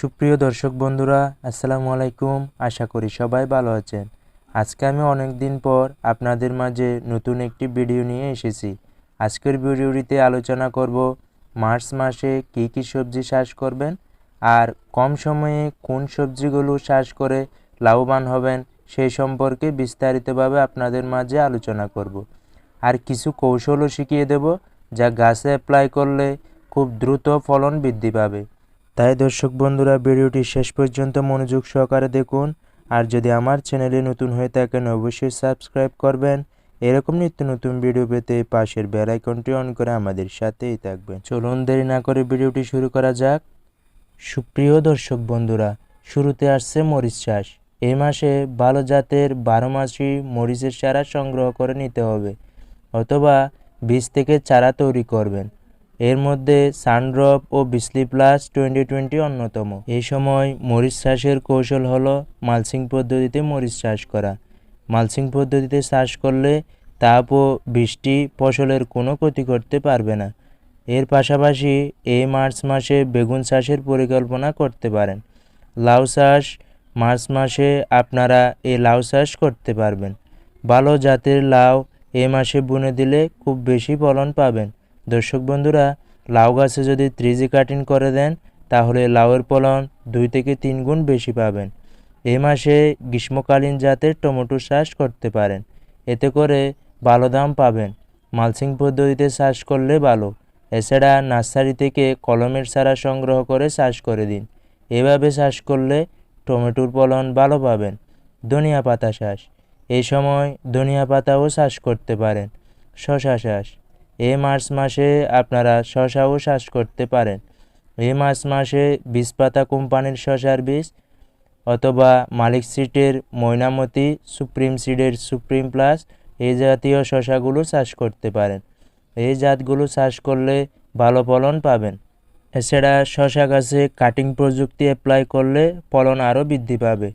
সুপ্রিয় দর্শক বন্ধুরা, আসসালামু আলাইকুম। আশা করি সবাই ভালো আছেন। আজকে আমি অনেক দিন পর আপনাদের মাঝে নতুন একটি ভিডিও নিয়ে এসেছি। আজকের ভিডিওটিতে আলোচনা করব, মার্চ মাসে কী কী সবজি চাষ করবেন আর কম সময়ে কোন সবজিগুলো চাষ করে লাভবান হবেন সেই সম্পর্কে বিস্তারিতভাবে আপনাদের মাঝে আলোচনা করব। আর কিছু কৌশলও শিখিয়ে দেব, যা গাছে অ্যাপ্লাই করলে খুব দ্রুত ফলন বৃদ্ধি পাবে। তাই দর্শক বন্ধুরা, ভিডিওটি শেষ পর্যন্ত মনোযোগ সহকারে দেখুন। আর যদি আমার চ্যানেলে নতুন হয়ে থাকেন, অবশ্যই সাবস্ক্রাইব করবেন। এরকম নিত্য নতুন ভিডিও পেতে পাশের বেল আইকনটি অন করে আমাদের সাথেই থাকবেন। চলুন দেরি না করে ভিডিওটি শুরু করা যাক। সুপ্রিয় দর্শক বন্ধুরা, শুরুতে আসছে মরিচ চাষ। এই মাসে ভালো জাতের বারো মাসি মরিচের চারা সংগ্রহ করে নিতে হবে, অথবা বীজ থেকে চারা তৈরি করবেন। এর মধ্যে সানড্রপ ও বিসলি প্লাস টোয়েন্টি টোয়েন্টি অন্যতম। এই সময় মরিচ চাষের কৌশল হলো মালসিং পদ্ধতিতে মরিচ চাষ করা। মালসিং পদ্ধতিতে চাষ করলে তাপ ও বৃষ্টি ফসলের কোনো ক্ষতি করতে পারবে না। এর পাশাপাশি এই মার্চ মাসে বেগুন চাষের পরিকল্পনা করতে পারেন। লাউ চাষ মার্চ মাসে আপনারা এই লাউ চাষ করতে পারবেন। ভালো জাতের লাউ এ মাসে বুনে দিলে খুব বেশি ফলন পাবেন। দর্শক বন্ধুরা, লাউ গাছে যদি ত্রিজি কাটিং করে দেন, তাহলে লাউয়ের ফলন দুই থেকে তিন গুণ বেশি পাবেন। এ মাসে গ্রীষ্মকালীন জাতের টমেটো চাষ করতে পারেন। এতে করে ভালো দাম পাবেন। মালসিং পদ্ধতিতে চাষ করলে ভালো। এছাড়া নার্সারি থেকে কলমের চারা সংগ্রহ করে চাষ করে দিন। এভাবে চাষ করলে টমেটোর ফলন ভালো পাবেন। ধনিয়া পাতা চাষ। এই সময় ধনিয়া পাতাও চাষ করতে পারেন। শশা চাষ। এই মার্চ মাসে আপনারা শশাও চাষ করতে পারেন। এই মার্চ মাসে বীজ পাতা কোম্পানির শশার বীজ অথবা মালিক সিটের ময়নামতি, সুপ্রিম সিডের সুপ্রিম প্লাস এই জাতীয় শশাগুলো চাষ করতে পারেন। এই জাতগুলো চাষ করলে ভালো ফলন পাবেন। এছাড়া শশা গাছে কাটিং প্রযুক্তি অ্যাপ্লাই করলে ফলন আরও বৃদ্ধি পাবে।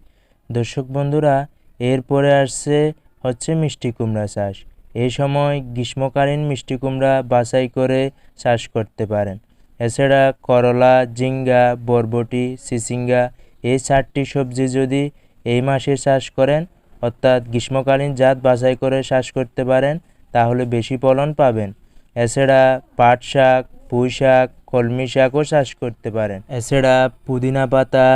দর্শক বন্ধুরা, এরপরে আসছে হচ্ছে মিষ্টি কুমড়া চাষ। এই সময় গ্রীষ্মকালীন মিষ্টি কুমড়া বাছাই করে চাষ করতে পারেন। এছাড়া করলা জিঙ্গা বরবটি, সিসিঙ্গা এই চারটি সবজি যদি এই মাসে চাষ করেন, অর্থাৎ গ্রীষ্মকালীন জাত বাছাই করে চাষ করতে পারেন, তাহলে বেশি ফলন পাবেন। এছাড়া পাট শাক, পুঁই শাক, কলমি শাকও চাষ করতে পারেন। এছাড়া পুদিনা পাতা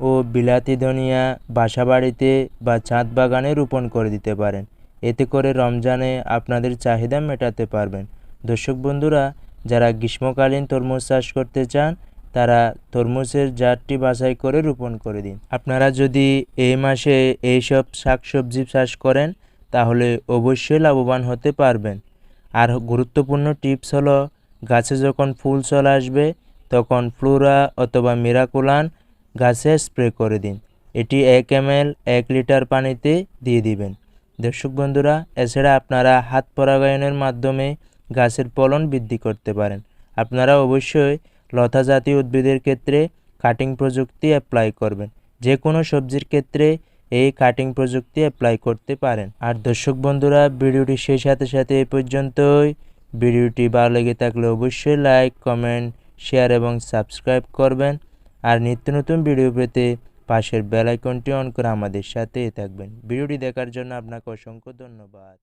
ও বিলাতি ধনিয়া বাসাবাড়িতে বা ছাদ বাগানে রোপণ করে দিতে পারেন। এতে করে রমজানে আপনাদের চাহিদা মেটাতে পারবেন। দর্শক বন্ধুরা, যারা গ্রীষ্মকালীন তরমুজ চাষ করতে চান, তারা তরমুজের জাতটি বাছাই করে রোপণ করে দিন। আপনারা যদি এই মাসে এইসব শাকসবজি চাষ করেন, তাহলে অবশ্যই লাভবান হতে পারবেন। আর গুরুত্বপূর্ণ টিপস হলো, গাছে যখন ফুল চলে আসবে, তখন ফ্লোরা অথবা মিরাকুলান গাছে স্প্রে করে দিন। এটি এক এম এক লিটার পানিতে দিয়ে দিবেন। দর্শক বন্ধুরা, এছাড়া আপনারা হাত পরাগায়নের মাধ্যমে গাছের ফলন বৃদ্ধি করতে পারেন। আপনারা অবশ্যই লতা জাতীয় উদ্ভিদের ক্ষেত্রে কাটিং প্রযুক্তি অ্যাপ্লাই করবেন। যে কোনো সবজির ক্ষেত্রে এই কাটিং প্রযুক্তি অ্যাপ্লাই করতে পারেন। আর দর্শক বন্ধুরা, ভিডিওটি সেই সাথে সাথে এ পর্যন্তই। ভিডিওটি ভালো লেগে থাকলে অবশ্যই লাইক কমেন্ট শেয়ার এবং সাবস্ক্রাইব করবেন। আর নিত্য নতুন ভিডিও পেতে পাশের বেল আইকনটি অন করে আমাদের সাথেই থাকবেন। ভিডিওটি দেখার জন্য আপনাকে অসংখ্য ধন্যবাদ।